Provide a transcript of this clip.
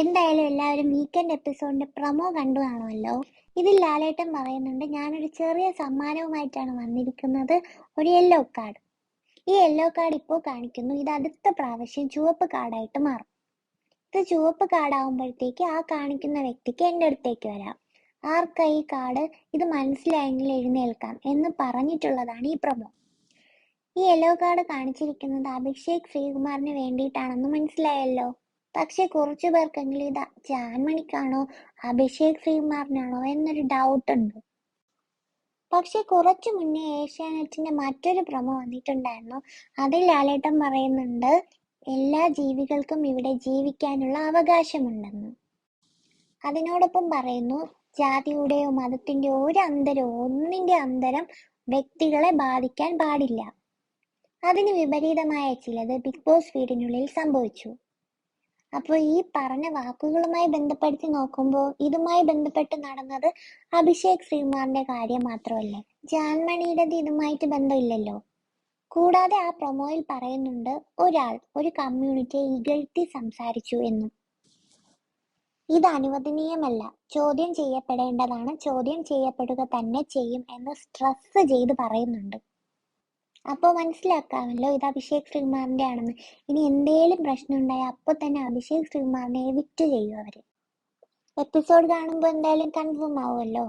എന്തായാലും എല്ലാവരും weekend എപ്പിസോഡിന്റെ promo കണ്ടു കാണുമല്ലോ. ഇതിൽ ലാലേട്ടൻ പറയുന്നുണ്ട് ഞാനൊരു ചെറിയ സമ്മാനവുമായിട്ടാണ് വന്നിരിക്കുന്നത്. ഒരു യെല്ലോ കാർഡ് ഈ യെല്ലോ കാർഡ് ഇപ്പോൾ കാണിക്കുന്നു. ഇത് അടുത്ത പ്രാവശ്യം ചുവപ്പ് കാർഡായിട്ട് മാറും. ഇത് ചുവപ്പ് കാർഡാകുമ്പോഴത്തേക്ക് ആ കാണിക്കുന്ന വ്യക്തിക്ക് എന്റെ അടുത്തേക്ക് വരാം. ആർക്കാ ഈ കാർഡ് ഇത് മനസ്സിലായെങ്കിൽ എഴുന്നേൽക്കാം എന്ന് പറഞ്ഞിട്ടുള്ളതാണ് ഈ പ്രമോ ഈ യെല്ലോ കാർഡ് കാണിച്ചിരിക്കുന്നത് അഭിഷേക് ശ്രീകുമാറിന് വേണ്ടിയിട്ടാണെന്ന് മനസ്സിലായല്ലോ. പക്ഷെ കുറച്ചു പേർക്കെങ്കിലും ഇത് ജാൻമണിക്കാണോ അഭിഷേക് ശ്രീകുമാറിനാണോ എന്നൊരു ഡൗട്ട് ഉണ്ട്. പക്ഷെ കുറച്ചു മുന്നേ ഏഷ്യാനെറ്റിന്റെ മറ്റൊരു പ്രമോ വന്നിട്ടുണ്ടായിരുന്നു. അതിൽ ലാലേട്ടൻ പറയുന്നുണ്ട് എല്ലാ ജീവികൾക്കും ഇവിടെ ജീവിക്കാനുള്ള അവകാശമുണ്ടെന്ന്. അതിനോടൊപ്പം പറയുന്നു ജാതിയുടെയോ മതത്തിന്റെയോ ഒരു അന്തരവും ഒന്നിന്റെ അന്തരം വ്യക്തികളെ ബാധിക്കാൻ പാടില്ല. അതിന് വിപരീതമായ ചിലത് ബിഗ് ബോസ് വീടിനുള്ളിൽ സംഭവിച്ചു. അപ്പോൾ ഈ പറഞ്ഞ വാക്കുകളുമായി ബന്ധപ്പെടുത്തി നോക്കുമ്പോൾ ഇതുമായി ബന്ധപ്പെട്ട് നടന്നത് അഭിഷേക് ശ്രീകുമാറിന്റെ കാര്യം മാത്രമല്ലേ ജാൻമണിയുടേത് ഇതുമായിട്ട് ബന്ധമില്ലല്ലോ. കൂടാതെ ആ പ്രൊമോയിൽ പറയുന്നുണ്ട് ഒരാൾ ഒരു കമ്മ്യൂണിറ്റിയെ ഇകഴ്ത്തി സംസാരിച്ചു എന്നും. ഇത് അനുവദനീയമല്ല. ചോദ്യം ചെയ്യപ്പെടേണ്ടതാണ്. ചോദ്യം ചെയ്യപ്പെടുക തന്നെ ചെയ്യും എന്ന് സ്ട്രെസ് ചെയ്ത് പറയുന്നുണ്ട്. അപ്പോൾ മനസ്സിലാക്കാമല്ലോ ഇത് അഭിഷേക് ശ്രീകുമാറിന്റെ ആണെന്ന്. ഇനി എന്തേലും പ്രശ്നം ഉണ്ടായാൽ അപ്പോൾ തന്നെ അഭിഷേക് ശ്രീകുമാറിനെ എവിക്റ്റ് ചെയ്യും അവർ എപ്പിസോഡ് കാണുമ്പോൾ എന്തായാലും കൺഫേം ആവുമല്ലോ.